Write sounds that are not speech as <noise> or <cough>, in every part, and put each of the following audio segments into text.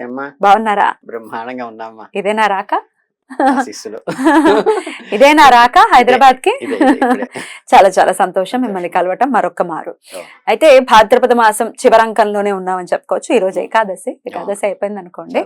నమస్తే అమ్మా. బాగున్నారా? బ్రహ్మాండంగా ఉన్నామ్మా ఇదేనా రాక? <laughs> ఇదేనా రాక హైదరాబాద్కి. <laughs> చాలా చాలా సంతోషం మిమ్మల్ని కలవటం మరొక్క మారు. అయితే భాద్రపద మాసం చివరంకంలోనే ఉన్నామని చెప్పుకోవచ్చు. ఈ రోజు ఏకాదశి ఏకాదశి అయిపోయింది అనుకోండి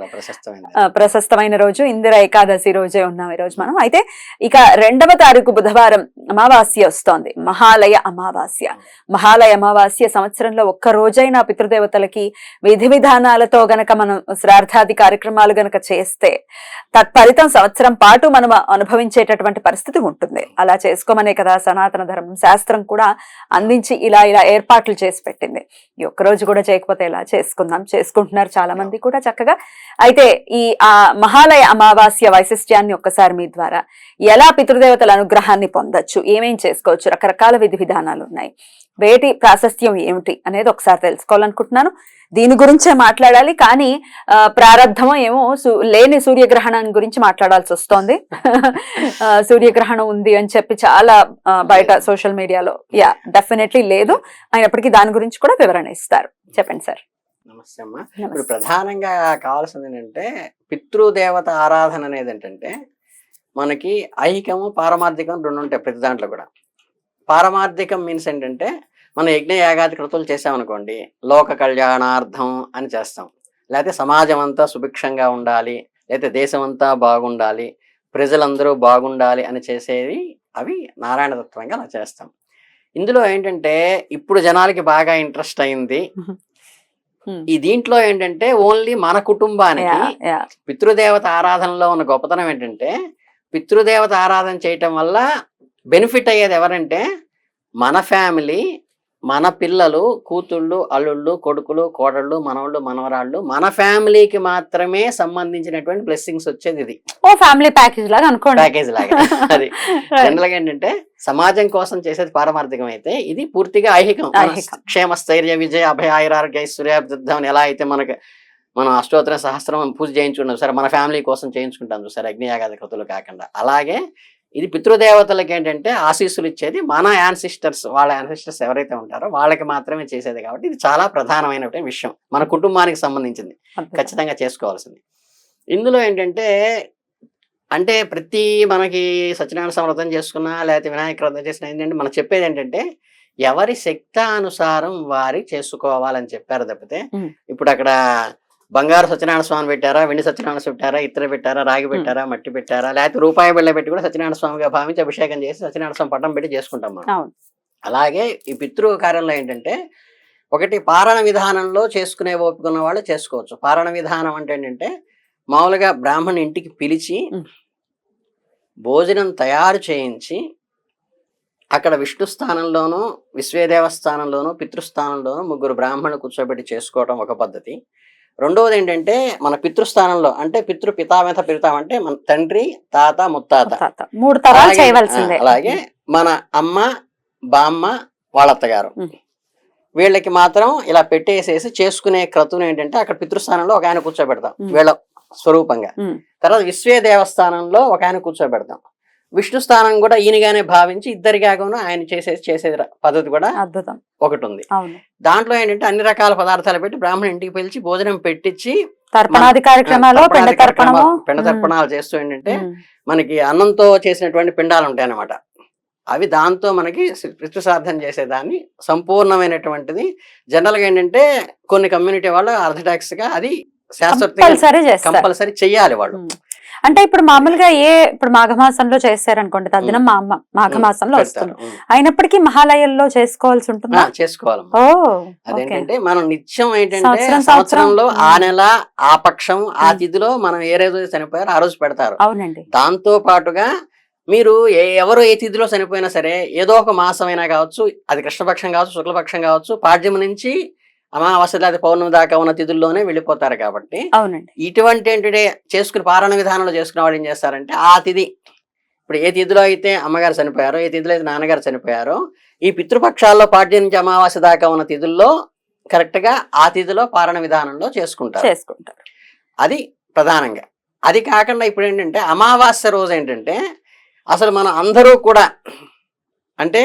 ప్రశస్తమైన రోజు. ఇందిర ఏకాదశి రోజే ఉన్నాం ఈ రోజు మనం. అయితే ఇక రెండవ తారీఖు బుధవారం అమావాస్య వస్తోంది. మహాలయ అమావాస్య. మహాలయ అమావాస్య సంవత్సరంలో ఒక్క రోజైనా పితృదేవతలకి విధి విధానాలతో గనక మనం శ్రార్థాది కార్యక్రమాలు గనక చేస్తే తత్ఫలితం సంవత్సరం పాటు మనం అనుభవించేటటువంటి పరిస్థితి ఉంటుంది. అలా చేసుకోమనే కదా సనాతన ధర్మం. శాస్త్రం కూడా అందించి ఇలా ఇలా ఏర్పాట్లు చేసి పెట్టింది. ఈ ఒక్క రోజు కూడా చేయకపోతే ఇలా చేసుకుందాం? చేసుకుంటున్నారు చాలా మంది కూడా చక్కగా. అయితే ఈ ఆ మహాలయ అమావాస్య వైశిష్ట్యాన్ని ఒక్కసారి మీ ద్వారా ఎలా పితృదేవతల అనుగ్రహాన్ని పొందొచ్చు? ఏమేం చేసుకోవచ్చు? రకరకాల విధి విధానాలు ఉన్నాయి. వేటి ప్రాశస్త్యం ఏమిటి అనేది ఒకసారి తెలుసుకోవాలనుకుంటున్నాను. దీని గురించే మాట్లాడాలి కానీ ప్రారంధమో ఏమో లేని సూర్యగ్రహణం గురించి మాట్లాడాల్సి వస్తోంది. సూర్యగ్రహణం ఉంది అని చెప్పి చాలా బయట సోషల్ మీడియాలో యా డెఫినెట్లీ లేదు. అయినప్పటికీ దాని గురించి కూడా వివరణ ఇస్తారు. చెప్పండి సార్. నమస్తే అమ్మా. ఇప్పుడు ప్రధానంగా కావాల్సింది ఏంటంటే పితృదేవత ఆరాధన అనేది ఏంటంటే మనకి ఐహికము పారమార్థికం రెండు ఉంటాయి ప్రతి దాంట్లో కూడా. పారమార్థికం మీన్స్ ఏంటంటే మనం యజ్ఞ యాగాది కృతులు చేసామనుకోండి లోక కళ్యాణార్థం అని చేస్తాం లేకపోతే సమాజం అంతా సుభిక్షంగా ఉండాలి లేకపోతే దేశం అంతా బాగుండాలి ప్రజలందరూ బాగుండాలి అని చేసేవి అవి నారాయణ తత్వంగా అలా చేస్తాం ఇందులో ఏంటంటే ఇప్పుడు జనాలకి బాగా ఇంట్రెస్ట్ అయింది. ఈ దీంట్లో ఏంటంటే ఓన్లీ మన కుటుంబానికి. పితృదేవత ఆరాధనలో ఉన్న గొప్పతనం ఏంటంటే పితృదేవత ఆరాధన చేయటం వల్ల బెనిఫిట్ అయ్యేది ఎవరంటే మన ఫ్యామిలీ మన పిల్లలు కూతుళ్ళు అల్లుళ్ళు కొడుకులు కోడళ్ళు మనవళ్ళు మనవరాళ్ళు మన ఫ్యామిలీకి మాత్రమే సంబంధించినటువంటి బ్లెస్సింగ్స్ వచ్చేది ఇది. ఓ ఫ్యామిలీ ప్యాకేజ్ లాగా అనుకోండి. ప్యాకేజ్ లాగా. అది <laughs> జనరల్గా ఏంటంటే సమాజం కోసం చేసేది పారమార్థికం అయితే ఇది పూర్తిగా ఐహికం. క్షేమ స్థైర్య విజయ అభయ ఐశ్వర్యాభివృద్ధి అని ఎలా అయితే మనకి మనం అష్టోత్తర సహస్రం పూజ చేయించుకున్నాం సరే మన ఫ్యామిలీ కోసం చేయించుకుంటాం సరే అగ్నియాగాది కృతులు కాకుండా. అలాగే ఇది పితృదేవతలకి ఏంటంటే ఆశీస్సులు ఇచ్చేది మన యాన్సిస్టర్స్ వాళ్ళ యాన్సిస్టర్స్ ఎవరైతే ఉంటారో వాళ్ళకి మాత్రమే చేసేది కాబట్టి ఇది చాలా ప్రధానమైనటువంటి విషయం మన కుటుంబానికి సంబంధించింది. ఖచ్చితంగా చేసుకోవాల్సింది ఇందులో ఏంటంటే అంటే ప్రతి మనకి సత్యనారాయణ సమర్థం చేసుకున్నా లేకపోతే వినాయక వ్రతం చేసినా ఏంటంటే మనం చెప్పేది ఏంటంటే ఎవరి శక్తానుసారం వారి చేసుకోవాలని చెప్పారు తప్పితే. ఇప్పుడు అక్కడ బంగారు సత్యనారాయణ స్వామి పెట్టారా వెండి సత్యనారాయణ స్వామి పెట్టారా ఇత్తడి పెట్టారా రాగి పెట్టారా మట్టి పెట్టారా లేకపోతే రూపాయి బిళ్ళ పెట్టి కూడా సత్యనారాయణ స్వామిగా భావించి అభిషేకం చేసి సత్యనారాయణ స్వామి పట్టం పెట్టి చేసుకుంటాం మనం. అలాగే ఈ పితృ కార్యంలో ఏంటంటే ఒకటి పారణ విధానంలో చేసుకునే ఓపిక ఉన్న వాళ్ళు చేసుకోవచ్చు. పారణ విధానం అంటే ఏంటంటే మామూలుగా బ్రాహ్మణ్ ఇంటికి పిలిచి. భోజనం తయారు చేయించి అక్కడ విష్ణు స్థానంలోనూ విశ్వేదేవ స్థానంలోనూ పితృస్థానంలోనూ ముగ్గురు బ్రాహ్మణులు కూర్చోబెట్టి చేసుకోవడం ఒక పద్ధతి. రెండవది ఏంటంటే మన పితృస్థానంలో అంటే పితృ పితామత పితాం అంటే మన తండ్రి తాత ముత్తాత తాత. మూడు తరాలు అలాగే- చేయవలసిందే ఆ, అలాగే మన అమ్మ బామ్మ వాళ్ళ అత్తగారు ఉం. వీళ్ళకి మాత్రం ఇలా పెట్టేసేసి చేసుకునే క్రతువుని ఏంటంటే అక్కడ పితృస్థానంలో ఒక ఆయన కూర్చోబెడతాం. వీళ్ళ స్వరూపంగా. తర్వాత విశ్వే దేవస్థానంలో ఒక ఆయన కూర్చోబెడతాం విష్ణు స్థానం కూడా ఈయనగానే భావించి ఇద్దరిగాను ఆయన చేసే చేసే పద్ధతి కూడా అద్భుతం ఒకటి ఉంది దాంట్లో ఏంటంటే అన్ని రకాల పదార్థాలు పెట్టి బ్రాహ్మణ ఇంటికి పిలిచి భోజనం పెట్టించి తర్పణాది కార్యక్రమాలు పిండ తర్పణము? పిండ తర్పణాలు చేస్తూ ఏంటంటే మనకి అన్నంతో చేసినటువంటి పిండాలు ఉంటాయి అన్నమాట అవి దాంతో మనకి పితృశ్రాద్ధం చేసేదాన్ని. సంపూర్ణమైనటువంటిది. జనరల్గా ఏంటంటే కొన్ని కమ్యూనిటీ వాళ్ళు ఆర్థడాక్స్గా అది శాశ్వతంగా కంపల్సరీ చెయ్యాలి వాళ్ళు. అంటే ఇప్పుడు మామూలుగా ఏ ఇప్పుడు మాఘమాసంలో చేశారనుకోండి తద్దినం మా అమ్మ మాఘమాసంలో. వస్తుంది. అయినప్పటికీ మహాలయంలో చేసుకోవాల్సి ఉంటుందా? ఓకే అదేంటంటే మనం నిత్యం ఏంటంటే సంవత్సరం, సంవత్సరంలో సంవత్సరం. ఆ నెల ఆ పక్షం ఆ. తిథిలో మనం ఏ రోజు చనిపోయారో ఆ రోజు పెడతారు. అవునండి. దాంతో పాటుగా మీరు ఏ ఎవరు ఏ తిథిలో చనిపోయినా సరే ఏదో ఒక మాసం అయినా కావచ్చు అది కృష్ణపక్షం కావచ్చు శుక్లపక్షం కావచ్చు పాడ్యం నుంచి అమావాస్య లేదా పౌర్ణమి దాకా ఉన్న తిథుల్లోనే వెళ్ళిపోతారు కాబట్టి అవునండి. ఇటువంటి ఏంటంటే చేసుకుని పారణ విధానంలో చేసుకునే వాళ్ళు ఏం చేస్తారంటే ఆ తిథి. ఇప్పుడు ఏ తిథిలో అయితే అమ్మగారు చనిపోయారో ఏ తిథిలో అయితే నాన్నగారు చనిపోయారో ఈ పితృపక్షాల్లో పాడ్యం నుంచి అమావాస్య దాకా ఉన్న తిథుల్లో కరెక్ట్గా ఆ తిథిలో పారణ విధానంలో చేసుకుంటారు. చేసుకుంటారు. అది ప్రధానంగా. అది కాకుండా ఇప్పుడు ఏంటంటే అమావాస్య రోజు ఏంటంటే అసలు మన అందరూ కూడా అంటే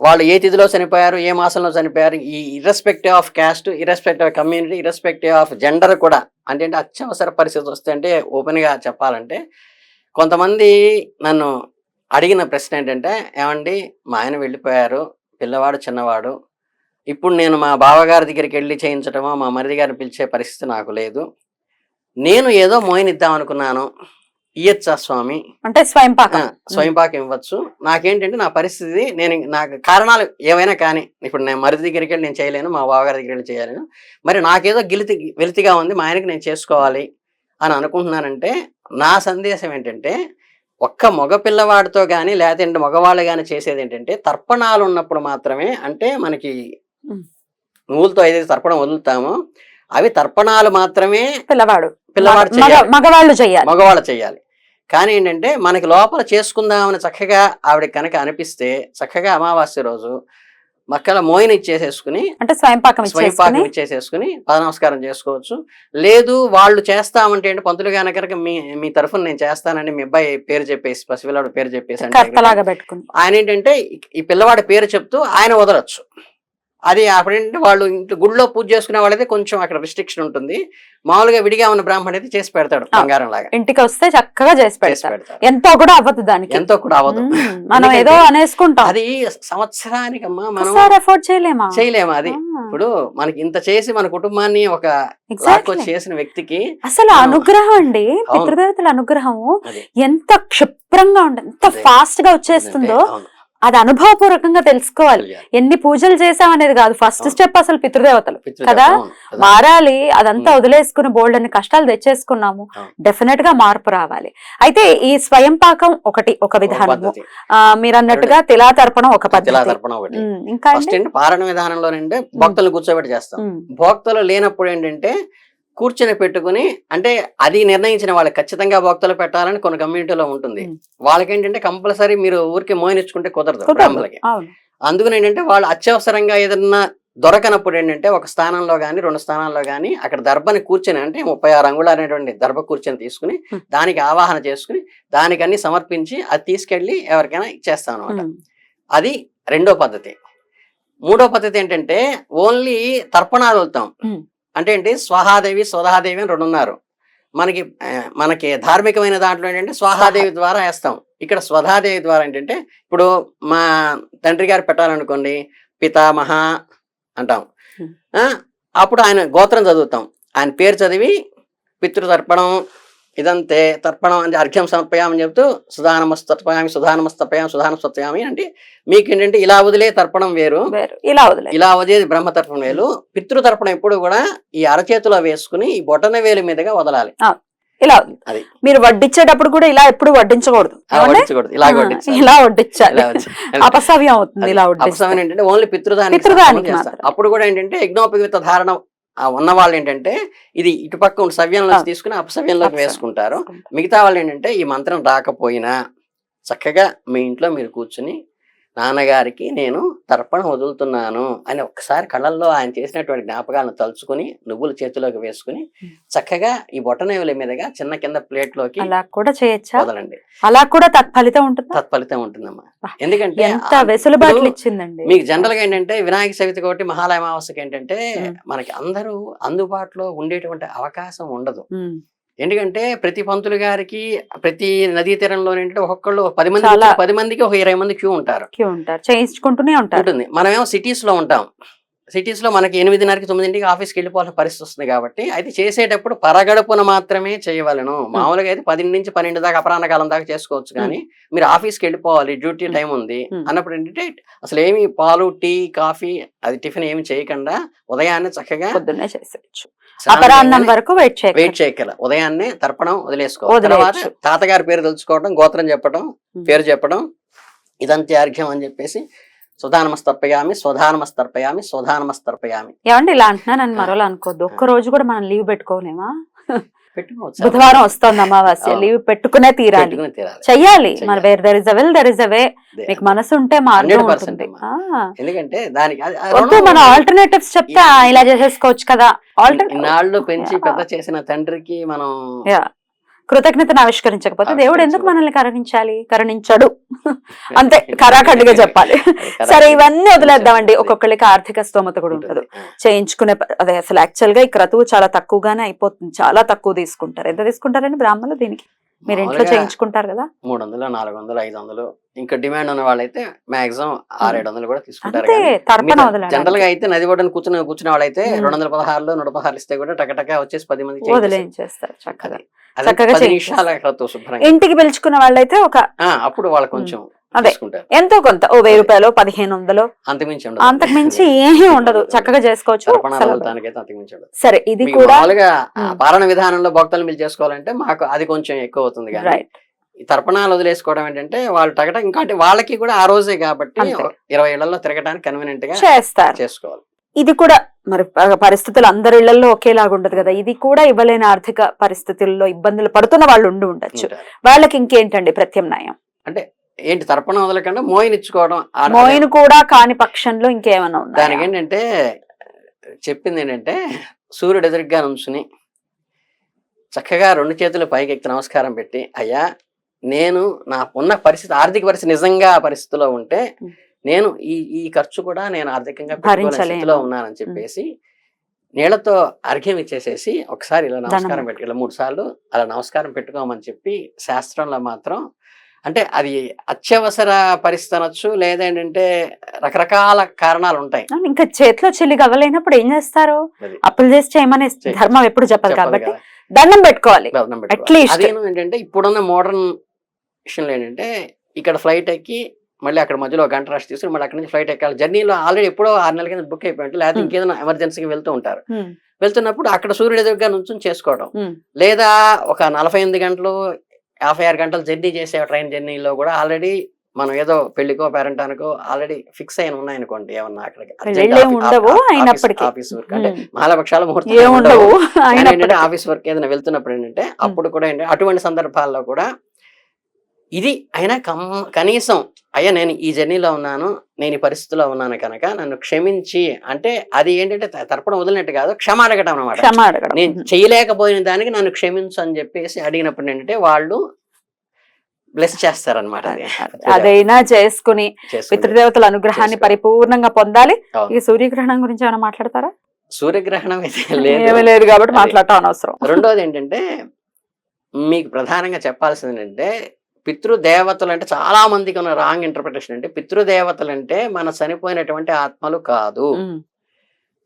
వాళ్ళు ఏ తిథిలో చనిపోయారు ఏ మాసంలో చనిపోయారు ఈ irrespective of caste irrespective of community irrespective of gender కూడా అంటే అత్యవసర పరిస్థితి వస్తే అంటే ఓపెన్గా చెప్పాలంటే కొంతమంది నన్ను అడిగిన ప్రశ్న ఏంటంటే ఏమండి మా ఆయన వెళ్ళిపోయారు పిల్లవాడు చిన్నవాడు ఇప్పుడు నేను మా బావగారి దగ్గరికి వెళ్ళి చేయించడమో మా మరిది గారిని పిలిచే పరిస్థితి నాకు లేదు నేను ఏదో మోయనిద్దాం అనుకున్నాను ఇయ్యచ్చా స్వామి? అంటే స్వయం ఆ, పాకం స్వయంపాకం ఇవ్వచ్చు. నాకేంటంటే నా పరిస్థితి నేను నాకు కారణాలు ఏవైనా కానీ ఇప్పుడు నేను మరిది దగ్గరికి వెళ్ళి నేను చేయలేను మా బావగారి దగ్గరికి వెళ్ళి చేయలేను. మరి నాకేదో గిలితి వెలితిగా ఉంది మా ఆయనకి నేను చేసుకోవాలి అని అనుకుంటున్నానంటే నా సందేశం ఏంటంటే ఒక్క మగ పిల్లవాడితో కానీ లేదంటే మగవాళ్ళు కానీ చేసేది ఏంటంటే తర్పణాలు ఉన్నప్పుడు మాత్రమే అంటే మనకి. నువ్వులతో ఏదైతే తర్పణం వదులుతామో అవి తర్పణాలు మాత్రమే పిల్లవాడు. పిల్లవాడు మగ- చేయాలి. మగవాళ్ళు చెయ్యాలి మగవాళ్ళు చేయాలి. కానీ ఏంటంటే మనకి లోపల చేసుకుందామని చక్కగా ఆవిడ కనుక అనిపిస్తే చక్కగా అమావాస్య రోజు మక్కల మోయిన ఇచ్చేసేసుకుని అంటే స్వయం పాకం స్వయం ఇచ్చేసుకుని? పాకం ఇచ్చేసేసుకుని పద నమస్కారం చేసుకోవచ్చు. లేదు వాళ్ళు చేస్తామంటే ఏంటి పంతులు కనుక మీ మీ తరఫున నేను చేస్తానని మీ అబ్బాయి పేరు చెప్పేసి పసిపిల్లవాడు పేరు చెప్పేసి అంటే ఆయన ఏంటంటే ఈ- ఈ పిల్లవాడి పేరు చెప్తూ ఆయన వదలొచ్చు. అది అప్పుడు ఏంటంటే వాళ్ళు ఇంట్లో గుడిలో పూజ చేసుకునే వాళ్ళైతే కొంచెం అక్కడ రిస్ట్రిక్షన్ ఉంటుంది. మామూలుగా విడిగా ఉన్న బ్రాహ్మణుడు అయితే చేసి పెడతాడు. బంగారం లాగా ఇంటికి వస్తే చక్కగా చేసి పెడతాడు ఎంతో కూడా అవ్వదు దానికి. ఎంతో కూడా అవ్వదు. మనం ఏదో అనేసుకుంటాం. అది సంవత్సరానికి అమ్మా మనం ఒకసారి ఎఫోర్డ్ చేయలేమా? చేయలేము అది. ఇప్పుడు మనకి ఇంత చేసి మన కుటుంబాన్ని ఒక చేసిన వ్యక్తికి అసలు అనుగ్రహం అండి. పితృదేవతల అనుగ్రహము అది. ఎంత క్షిప్రంగా ఉంటుంది ఎంత. ఫాస్ట్గా వచ్చేస్తుందో. అది అనుభవపూర్వకంగా తెలుసుకోవాలి. ఎన్ని పూజలు చేసాం అనేది కాదు. ఫస్ట్. స్టెప్ అసలు పితృదేవతలు. పితృదేవత, కదా? మారాలి అదంతా ఉమ్. వదిలేసుకుని బోల్డ్ అన్ని కష్టాలు తెచ్చేసుకున్నాము. డెఫినెట్గా మార్పు రావాలి. అయితే ఈ స్వయం పాకం ఒకటి ఒక ఒక విధానము. పద్ధతి. మీరు అన్నట్టుగా ఒక తిలా పద్ధతి. తర్పణం ఒకటి. ఉమ్, ఇంకా ఫస్ట్ అండి ఏంటి? పారణ విధానంలో ఏంటంటే భక్తులు కూర్చోబెట్టి చేస్తాం. భోక్తలు లేనప్పుడు ఏంటంటే కూర్చొని పెట్టుకుని అంటే అది నిర్ణయించిన వాళ్ళకి ఖచ్చితంగా భోక్తలు పెట్టాలని కొన్ని కమ్యూనిటీలో ఉంటుంది ఉమ్. వాళ్ళకి ఏంటంటే కంపల్సరీ మీరు ఊరికే మోయనిచ్చుకుంటే కుదరదు. బ్రాహ్మణులకి అందుకని ఏంటంటే వాళ్ళు అత్యవసరంగా ఏదన్నా దొరకనప్పుడు ఏంటంటే ఒక స్థానంలో కానీ రెండు స్థానాల్లో కానీ అక్కడ దర్భని కూర్చొని అంటే ముప్పై ఆరు అంగుళాలు అనేటువంటి దర్భ కూర్చొని తీసుకుని. దానికి ఆవాహన చేసుకుని దానికి అన్ని సమర్పించి అది తీసుకెళ్ళి ఎవరికైనా ఇచ్చేస్తాం అనమాట అది రెండో పద్ధతి మూడో పద్ధతి ఏంటంటే ఓన్లీ తర్పణాలు వెళ్తాం. అంటే ఏంటి? స్వహాదేవి స్వధాదేవి అని రెండు ఉన్నారు. మనకి మనకి ధార్మికమైన దాంట్లో ఏంటంటే స్వహాదేవి ద్వారా వేస్తాం. ఇక్కడ స్వధాదేవి ద్వారా ఏంటంటే ఇప్పుడు మా తండ్రి గారు పెట్టాలనుకోండి పితామహ అంటాం. అప్పుడు ఆయన గోత్రం చదువుతాం. ఆయన పేరు చదివి పితృతర్పణం ఇదంతే తర్పణం అంటే అర్ఘ్యం సమర్పయామని చెప్తూ సుధానమస్తర్పయామి సుధానమస్తపయామి సుధానమస్తపయామి అంటే మీకు ఏంటంటే ఇలా వదిలే తర్పణం వేరు. ఇలా వదిలే. ఇలా వదిలేది బ్రహ్మతర్పణం వేలు పితృతర్పణం ఎప్పుడు కూడా ఈ అరచేతిలో వేసుకుని ఈ బొటన వేలు మీదుగా వదలాలి. ఇలా. అది. మీరు వడ్డించేటప్పుడు కూడా ఇలా ఎప్పుడు వడ్డించకూడదు. ఇలా వడ్డించాలి. వడ్డించాలి. వడ్డించాలి. అపసవ్యం అవుతుంది ఇలా ఏంటంటే ఓన్లీ పితృదానికి పితృదానికి. అప్పుడు కూడా ఏంటంటే యజ్ఞోపవిత ధారణ ఉన్న వాళ్ళు ఏంటంటే ఇది ఇటుపక్క ఉన్న సవ్యంలోకి తీసుకుని అపసవ్యంలోకి అపసవ్యం. వేసుకుంటారు మిగతా వాళ్ళు ఏంటంటే ఈ మంత్రం రాకపోయినా చక్కగా మీ ఇంట్లో మీరు కూర్చుని నాన్నగారికి నేను తర్పణ వదులుతున్నాను అని ఒక్కసారి కళ్ళల్లో ఆయన చేసినటువంటి జ్ఞాపకాలను తలుచుకుని నువ్వులు చేతిలోకి వేసుకుని. చక్కగా ఈ బొటనేవుల మీదుగా చిన్న కింద ప్లేట్లోకి అలా కూడా చేయొచ్చా? వదలండి. అలా కూడా తత్ఫలితం ఉంటుందా? తత్ఫలితం ఉంటుందమ్మా. ఎందుకంటే ఎంత వెసులుబాట్లు ఇచ్చిందండి. మీకు జనరల్గా ఏంటంటే వినాయక చవితి ఒకటి మహాలయ అమావాస్యకి ఏంటంటే. మనకి అందరూ అందుబాటులో ఉండేటువంటి అవకాశం ఉండదు. ఎందుకంటే ప్రతి పంతులు గారికి ప్రతి నదీ తీరంలో ఏంటంటే ఒక్కొక్కళ్ళు ఒక పది మంది పది మందికి ఒక ఇరవై మంది క్యూ ఉంటారు. క్యూ ఉంటారు. చేయించుకుంటూనే ఉంటారు. ఉంటుంది. మనమేమో సిటీస్లో ఉంటాం. సిటీస్లో మనకి ఎనిమిదిన్నరకి తొమ్మిదింటికి ఆఫీస్కి వెళ్ళిపోవాల్సిన పరిస్థితి వస్తుంది కాబట్టి అయితే చేసేటప్పుడు పరగడుపున మాత్రమే చేయవలను మామూలుగా అయితే పది నుంచి పన్నెండు దాకా అపరాహ్న కాలం దాకా చేసుకోవచ్చు కానీ మీరు ఆఫీస్కి వెళ్ళిపోవాలి డ్యూటీ. టైం ఉంది. అన్నప్పుడు ఏంటంటే అసలు ఏమి పాలు టీ కాఫీ అది టిఫిన్ ఏమి చేయకుండా ఉదయాన్నే చక్కగా పొద్దున్నే చేసేయచ్చు అపరాహ్నం వరకు వెయిట్ వెయిట్ చేయొచ్చు చేయగల ఉదయాన్నే తర్పణం వదిలేసుకోవాలి. తర్వాత తాతగారి పేరు తెలుసుకోవడం గోత్రం చెప్పడం. పేరు చెప్పడం ఇదంతే అర్ఘ్యం అని చెప్పేసి సుధానమస్తర్పయామి స్వధానమస్తర్పయామి స్వధానమస్తర్పయామి. ఏమండి ఇలా అంటున్నాను అని మరోలా అనుకోద్దు ఒక్క రోజు కూడా మనం లీవ్ పెట్టుకోలేమా? పెట్టుకోవచ్చు. బుధవారం వస్తుంది అమావాస్య. లీవ్ పెట్టుకునే తీరాలి. చెయ్యాలి. మరి where there is a will there is a way. మీకు మనసు ఉంటే మార్గం 100% ఉంటుంది. ఎందుకంటే దానికి మన. ఆల్టర్నేటివ్స్ చెప్తే ఇలా చేసేసుకోవచ్చు కదా. ఆల్టర్ పెంచి. పెద్ద చేసిన తండ్రికి మనం కృతజ్ఞతను ఆవిష్కరించకపోతే దేవుడు ఎందుకు. మనల్ని కరుణించాలి? కరుణించడు. <laughs> అంతే కరాఖండిగా చెప్పాలి. సరే ఇవన్నీ వదిలేద్దామండి. ఒక్కొక్కరికి ఆర్థిక స్తోమత కూడా ఉంటుంది. చేయించుకునే అదే అసలు యాక్చువల్గా ఈ క్రతువు చాలా తక్కువగానే అయిపోతుంది. చాలా తక్కువ తీసుకుంటారు. ఎంత తీసుకుంటారండి బ్రాహ్మణులు దీనికి? మీరు ఇంట్లో చేయించుకుంటారు కదా? మూడు వందలు నాలుగు వందలు ఐదు వందలు ఇంకా డిమాండ్ ఉన్న వాళ్ళైతే మాక్సిమం ఆరు ఏడు వందలు కూడా తీసుకుంటారు జనరల్గా అయితే నది ఒడ్డున కూర్చుని కూర్చునే వాళ్ళైతే. రెండు వందల పదహారులో నూట పదహారు ఇస్తే కూడా టకటక వచ్చేసి పది మంది చక్కగా. చక్కగా. నిమిషాల ఇంటికి పిలుచుకున్న వాళ్ళైతే ఒక అప్పుడు వాళ్ళు కొంచెం అదే. ఎంతో కొంత ఓ వెయ్యి రూపాయలు పదిహేను వందలు అంతకు మించి ఏమీ <laughs> ఉండదు. చక్కగా చేసుకోవచ్చు. సరే ఇది కూడా. పాలన విధానంలో భక్తులు మీరు చేసుకోవాలంటే మాకు అది కొంచెం ఎక్కువ అవుతుంది రైట్ తర్పణాలు వదిలేసుకోవడం ఏంటంటే వాళ్ళు టగట ఇంకోటి వాళ్ళకి కూడా ఆ రోజే కాబట్టి. ఇరవై ఏళ్ళలో తిరగడానికి కన్వీనియంట్గా చేస్తారు. చేసుకోవాలి. ఇది కూడా మరి పరిస్థితులు అందరి ఇళ్ళలో ఒకేలాగా ఉండదు కదా. ఇది కూడా ఇవ్వలేని ఆర్థిక పరిస్థితుల్లో ఇబ్బందులు పడుతున్న వాళ్ళు ఉండి ఉండొచ్చు. వాళ్ళకి ఇంకేంటండి ప్రత్యామ్నాయం? అంటే ఏంటి తర్పణం వదలకుండా మోయినిచ్చుకోవడం మోయిన్ కూడా కాని పక్షంలో ఇంకేమైనా దానికి ఉన్నాయా ఏంటంటే చెప్పింది ఏంటంటే సూర్యుడు ఎదురుగ్గా నుంచుని చక్కగా రెండు చేతులు పైకి ఎత్తి నమస్కారం పెట్టి అయ్యా నేను నా ఉన్న పరిస్థితి ఆర్థిక పరిస్థితి నిజంగా ఆ పరిస్థితిలో ఉంటే. నేను ఈ ఈ ఖర్చు కూడా నేను ఆర్థికంగా పెట్టుకోలేని భరించలేను. స్థితిలో ఉన్నానని చెప్పేసి నీళ్ళతో అర్ఘ్యం ఇచ్చేసేసి ఒకసారి ఇలా నమస్కారం పెట్టి ఇలా మూడు సార్లు అలా నమస్కారం పెట్టుకోమని చెప్పి శాస్త్రంలో మాత్రం అంటే అది అత్యవసర పరిస్థితి అనొచ్చు లేదేంటంటే రకరకాల కారణాలు ఉంటాయి ఇంకా చేతిలో చెల్లి అవ్వలేనప్పుడు ఏం చేస్తారు. అప్పులు చేసి చేయమని చేయి. ధర్మం ఎప్పుడు చెప్పదు కాబట్టి. దండం పెట్టుకోవాలి. అదేను ఏంటంటే ఇప్పుడున్న మోడర్న్ విషయంలో ఏంటంటే ఇక్కడ ఫ్లైట్ ఎక్కి మళ్ళీ అక్కడ మధ్యలో ఒక గంట రష్ తీసుకుని మళ్ళీ అక్కడ నుంచి ఫ్లైట్ ఎక్కాలి. జర్నీలో ఆల్రెడీ ఎప్పుడో ఆరు నెలల కింద బుక్ అయిపోయి ఉంటుంది లేకపోతే Hmm. ఇంకేదైనా ఎమర్జెన్సీకి వెళ్తూ ఉంటారు. ఉమ్, వెళ్తున్నప్పుడు అక్కడ సూర్యుడు ఎదురుగా నుంచి చేసుకోవడం ఉమ్, లేదా ఒక నలభై ఎనిమిది గంటలు యాభై ఆరు గంటలు జర్నీ చేసే ట్రైన్ జర్నీలో కూడా ఆల్రెడీ మనం ఏదో పెళ్ళికో పేరెంటానికో ఆల్రెడీ ఫిక్స్ అయిన ఉన్నాయనుకోండి ఏమన్నా అక్కడికి. ఆఫీస్ వర్క్ అంటే. మహాలపక్షాల ముహూర్తం. ఆఫీస్ వర్క్ ఏదైనా వెళ్తున్నప్పుడు ఏంటంటే అప్పుడు కూడా ఏంటంటే అటువంటి సందర్భాల్లో కూడా ఇది అయినా కమ్ కనీసం అయ్యా నేను ఈ జర్నీలో ఉన్నాను నేను ఈ పరిస్థితిలో ఉన్నాను కనుక నన్ను క్షమించి అంటే అది ఏంటంటే తర్పణం వదిలినట్టు కాదు క్షమ అడగటం అనమాట నేను. చేయలేకపోయిన దానికి నన్ను క్షమించు అని చెప్పేసి అడిగినప్పుడు ఏంటంటే వాళ్ళు బ్లెస్ చేస్తారనమాట అది అదైనా చేసుకుని. పితృదేవతల అనుగ్రహాన్ని. పరిపూర్ణంగా పొందాలి. ఈ సూర్యగ్రహణం గురించి ఏమైనా మాట్లాడతారా సూర్యగ్రహణం అయితే ఏమీ లేదు కాబట్టి. మాట్లాడటం అనవసరం రెండోది ఏంటంటే మీకు ప్రధానంగా చెప్పాల్సింది ఏంటంటే పితృదేవతలు అంటే చాలా మందికి ఉన్న రాంగ్ ఇంటర్ప్రిటేషన్ అంటే పితృదేవతలు అంటే మన చనిపోయినటువంటి ఆత్మలు కాదు.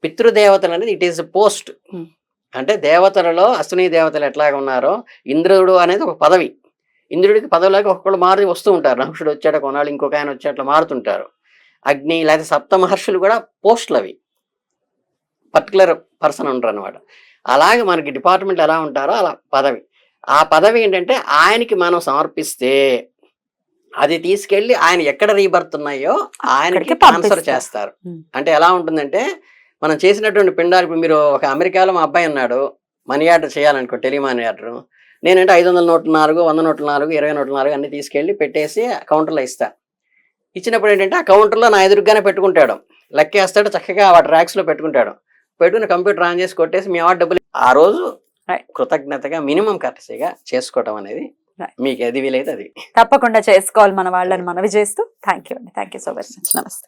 పితృదేవతలు అనేది ఇట్ ఈస్ పోస్ట్. అంటే దేవతలలో అశ్విని దేవతలు ఎట్లాగ ఉన్నారో ఇంద్రుడు అనేది ఒక పదవి. ఇంద్రుడికి పదవిలాగా ఒక్కొక్కళ్ళు మారి వస్తూ ఉంటారు. నహుషుడు వచ్చాడు కొనాలి ఇంకొక ఆయన వచ్చి అట్లా మారుతుంటారు. అగ్ని లేకపోతే సప్త మహర్షులు కూడా పోస్టులు అవి. పర్టికులర్ పర్సన్ ఉంటారు అనమాట అలాగే మనకి డిపార్ట్మెంట్ ఎలా ఉంటారో అలా పదవి. ఆ పదవి ఏంటంటే ఆయనకి మనం సమర్పిస్తే అది తీసుకెళ్ళి ఆయన ఎక్కడ రీబర్త్ ఉన్నాయో ఆయనకి ట్రాన్స్ఫర్. చేస్తారు. అంటే ఎలా ఉంటుందంటే మనం చేసినటువంటి పిండాలు ఇప్పుడు మీరు ఒక అమెరికాలో మా అబ్బాయి ఉన్నాడు మనీ ఆర్డర్ చేయాలనుకో టెలిమనీ ఆర్డర్ నేనంటే ఐదు వందల నోట్లు నాలుగు వంద నోట్లు నాలుగు ఇరవై నోట్లు నాలుగు అన్ని తీసుకెళ్ళి పెట్టేసి కౌంటర్లో ఇస్తా ఇచ్చినప్పుడు ఏంటంటే ఆ కౌంటర్లో నా ఎదురుగానే పెట్టుకుంటాడు లెక్కేస్తాడు చక్కగా వాటి ర్యాక్స్లో పెట్టుకుంటాడు పెట్టుకుని కంప్యూటర్ ఆన్ చేసి కొట్టేసి మీ ఆర్డర్ డబ్బులు ఆ రోజు. కృతజ్ఞతగా మినిమం కరెక్ట్గా చేసుకోవటం అనేది. మీకు ఎది వీలైతే అది. తప్పకుండా చేసుకోవాలి మన వాళ్ళని మనవి చేస్తూ. థ్యాంక్ యూ అండి. థ్యాంక్ యూ సో మచ్ నమస్తే